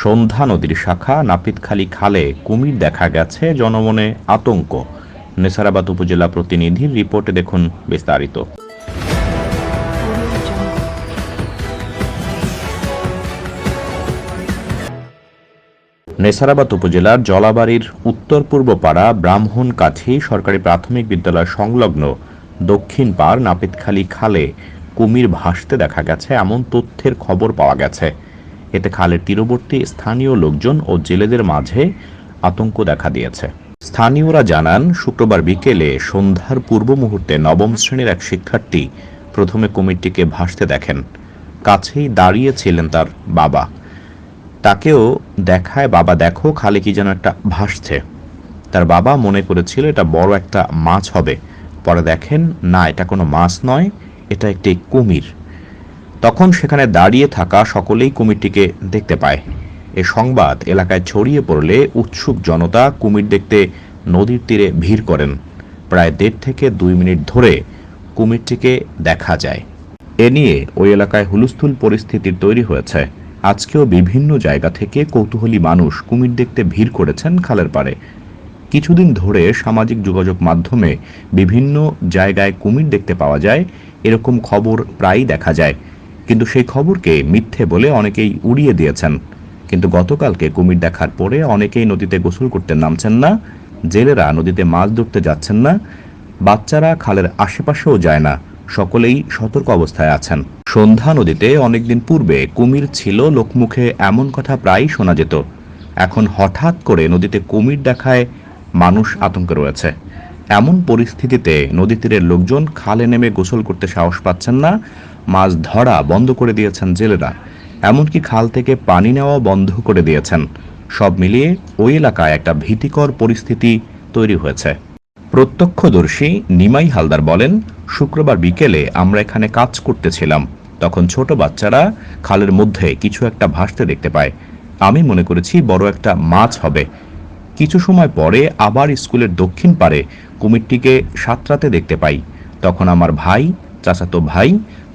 সন্ধ্যা নদীর শাখা নাপিতখালী খালে কুমির দেখা গেছে, জনমনে আতঙ্ক। নেসারাবাদ উপজেলা প্রতিনিধির রিপোর্টে দেখুন বিস্তারিত। নেসারাবাদ উপজেলার জলাবাড়ির উত্তর পূর্ব পাড়া ব্রাহ্মণকাঠি সরকারি প্রাথমিক বিদ্যালয় সংলগ্ন দক্ষিণ পাড় নাপিতখালী খালে কুমির ভাসতে দেখা গেছে, এমন তথ্যের খবর পাওয়া গেছে। এতে খালের তীরবর্তী স্থানীয় লোকজন ও জেলেদের মাঝে আতঙ্ক দেখা দিয়েছে। স্থানীয়রা জানান, শুক্রবার বিকেলে সন্ধ্যার পূর্ব মুহূর্তে নবম শ্রেণির এক শিক্ষার্থী প্রথমে কুমিরটিকে ভাসতে দেখেন। কাছেই দাঁড়িয়েছিলেন তার বাবা। তাকেও দেখায়, বাবা, দেখো, খালে কি যেন একটা ভাসছে। তার বাবা মনে করেছিল, এটা বড় একটা মাছ হবে। পরে দেখেন, না, এটা কোনো মাছ নয়, এটা একটি কুমির। তখন সেখানে দাঁড়িয়ে থাকা সকলেই কুমিরটিকে দেখতে পায়। এ সংবাদ এলাকায় ছড়িয়ে পড়লে উৎসুক জনতা কুমির দেখতে নদীর তীরে ভিড় করেন। প্রায় দেড় থেকে দুই মিনিট ধরে কুমিরটিকে দেখা যায়। এ নিয়ে ওই এলাকায় হুলস্থুল পরিস্থিতির তৈরি হয়েছে। আজকেও বিভিন্ন জায়গা থেকে কৌতূহলী মানুষ কুমির দেখতে ভিড় করেছেন খালের পাড়ে। কিছুদিন ধরে সামাজিক যোগাযোগ মাধ্যমে বিভিন্ন জায়গায় কুমির দেখতে পাওয়া যায়। এরকম খবর প্রায়ই দেখা যায়। কিন্তু সেই খবরকে মিথ্যে বলে অনেকেই উড়িয়ে দিয়েছেন। কিন্তু গতকালকে কুমির দেখার পরে অনেকেই নদীতে গোসল করতে নামছেন না, জেলেরা নদীতে মাছ ধরতে যাচ্ছেন না, বাচ্চারা খালের আশেপাশেও যায় না, সকলেই সতর্ক অবস্থায় আছেন। সন্ধ্যা নদীতে অনেকদিন পূর্বে কুমির ছিল, লোকমুখে এমন কথা প্রায়ই শোনা যেত। এখন হঠাৎ করে নদীতে কুমির দেখায় মানুষ আতঙ্কে রয়েছে। এমন পরিস্থিতিতে নদী তীরের লোকজন খালে নেমে গোসল করতে সাহস পাচ্ছেন না মাছ ধরা বন্ধ করে দিয়েছেন জেলেরা। এমনকি খাল থেকে পানি নেওয়া বন্ধ করে দিয়েছেন। সব মিলিয়ে ওই এলাকায় একটা ভীতিকর পরিস্থিতি তৈরি হয়েছে। প্রত্যক্ষদর্শী নিমাই হালদার বলেন, শুক্রবার বিকেলে আমরা এখানে কাজ করতেছিলাম। তখন ছোট বাচ্চারা খালের মধ্যে কিছু একটা ভাসতে দেখতে পায়। আমি মনে করেছি বড় একটা মাছ হবে। কিছু সময় পরে আবার স্কুলের দক্ষিণ পারে কুমিরটিকে সাঁতরাতে দেখতে পাই। তখন আমার ভাই, চাচাতো ভাই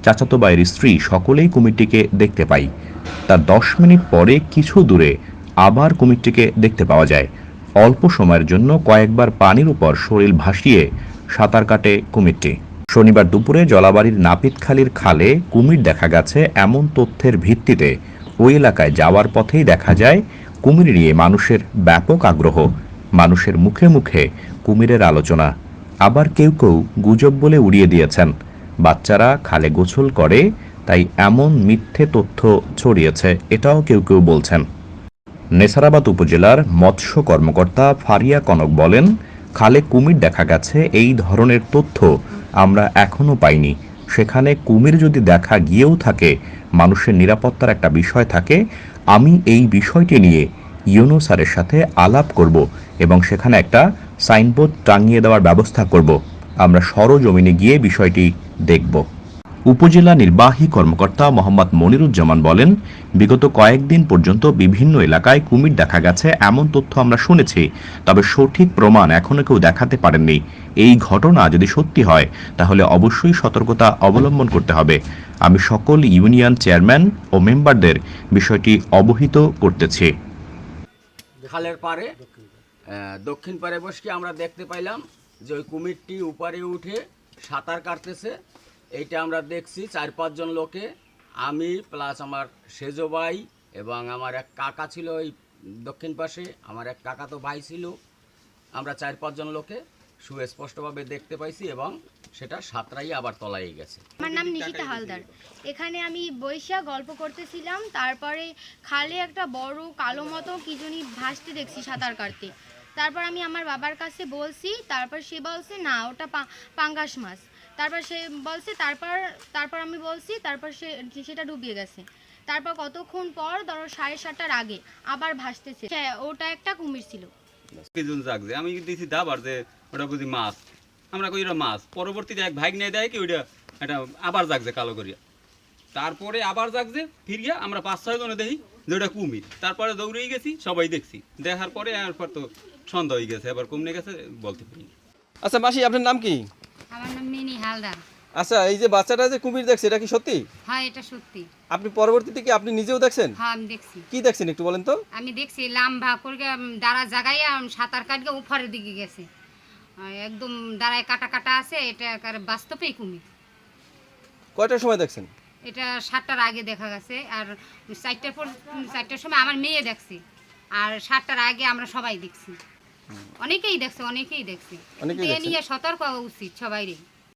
চাচাতো ভাইয়ের স্ত্রী সকলেই কুমিরটিকে দেখতে পাই তার দশ মিনিট পরে কিছু দূরে আবার কুমিরটিকে দেখতে পাওয়া যায়। অল্প সময়ের জন্য কয়েকবার পানির উপর শরীর ভাসিয়ে সাঁতার কাটে কুমিরটি। শনিবার দুপুরে জলাবাড়ির নাপিতখালীর খালে কুমির দেখা গেছে এমন তথ্যের ভিত্তিতে। ওই এলাকায় যাওয়ার পথেই দেখা যায়, কুমির নিয়ে মানুষের ব্যাপক আগ্রহ, মানুষের মুখে মুখে কুমিরের আলোচনা। আবার কেউ কেউ গুজব বলে উড়িয়ে দিয়েছেন। বাচ্চারা খালে গোসল করে, তাই এমন মিথ্যে তথ্য ছড়িয়েছে, এটাও কেউ কেউ বলছেন। নেসারাবাদ উপজেলার মৎস্য কর্মকর্তা ফারিয়া কনক বলেন, খালে কুমির দেখা গেছে, এই ধরনের তথ্য আমরা এখনও পাইনি। সেখানে কুমির যদি দেখা গিয়েও থাকে, মানুষের নিরাপত্তার একটা বিষয় থাকে, আমি এই বিষয়টি নিয়ে ইউনো স্যারের সাথে আলাপ করব এবং সেখানে একটা সাইনবোর্ড টাঙিয়ে দেওয়ার ব্যবস্থা করব। আমরা সরজমিনে গিয়ে বিষয়টি দেখব। উপজেলা নির্বাহী কর্মকর্তা মোহাম্মদ মনিরুজ্জামান বলেন, বিগত কয়েকদিন পর্যন্ত বিভিন্ন এলাকায় কুমির দেখা গেছে, এমন তথ্য আমরা শুনেছি, তবে সঠিক প্রমাণ এখনও কেউ দেখাতে পারেননি। এই ঘটনা যদি সত্যি হয়, তাহলে অবশ্যই সতর্কতা অবলম্বন করতে হবে। আমি সকল ইউনিয়ন চেয়ারম্যান ও মেম্বারদের বিষয়টি অবহিত করতেছি। খালের পারে দক্ষিণ পারে বসে আমরা দেখতে পাইলাম? যে ওই কুমিরটি উপরে উঠে সাঁতার কাটতেছে, এইটা আমরা দেখছি চার পাঁচজন লোকে। আমি প্লাস আমার সেজো ভাই এবং আমার এক কাকা ছিল ওই দক্ষিণ পাশে, আমার এক কাকা তো ভাই ছিল। আমরা চার পাঁচজন লোকে সুস্পষ্টভাবে দেখতে পাইছি এবং সেটা সাঁতরাই আবার তলায় গেছে। আমার নাম নিশিতা হালদার। এখানে আমি বৈশা গল্প করতেছিলাম, তারপরে খালে একটা বড় কালো মতো কি জানি ভাসতে দেখছি সাঁতার কাটতে। তারপর আমি আমার বাবার কাছে বলছি, তারপর সে বলছে, না, ওটা পাঙ্গাস মাছ। তারপর সে বলছে, তারপর তারপর আমি বলছি, তারপর সে, সেটা ডুবিয়ে গেছে। তারপর কতক্ষণ পর, ধরো সাড়ে সাতটার আগে আবার ভাসতেছে। হ্যাঁ ওটা একটা কুমির ছিল। কিছুজন জাগছে আমি দিছি দাবার যে ওটা বুঝি মাছ। আমরা কই ওটা মাছ। পরবর্তীতে এক ভাগ নিয়ে দেয় কি, ওইটা এটা আবার জাগছে কালো করিয়া। তারপরে আবার জাগছে, ফিরিয়া আমরা পাঁচ ছয় জনে দেখি যে ওটা কুমির। তারপরে দৌড়েই গেছি, সবাই দেখছি। দেখার পরে এরপর তো সন্ধ্যা হয়ে গেছে এবার কমনে গেছে বলতে পারি আচ্ছা মাসি আপনার নাম কি? আমার নাম মিনি হালদার। আচ্ছা এই যে বাচ্চাটা যে কুমির দেখছে এটা কি সত্যি? হ্যাঁ এটা সত্যি। আপনি পরবর্তীতে কি আপনি নিজেও দেখছেন? হ্যাঁ আমি দেখছি। কি দেখছেন একটু বলেন তো? আমি দেখছি লাম্বা করে দাঁড়া জায়গায় সাঁতার কাটকে উপরের দিকে গেছে। একদম দাঁড়ায় কাটা কাটা আছে এটা একেবারে বাস্তবেই কুমির। কয়টার সময় দেখছেন? এটা সাতটার আগে দেখা গেছে আর চারটার পর চারটার সময় আমার মেয়ে দেখছে আর সাতটার আগে আমরা সবাই দেখছি। অনেকেই দেখছে অনেকেই দেখছে। এ নিয়ে সতর্ক হওয়া উচিত সবাইরই।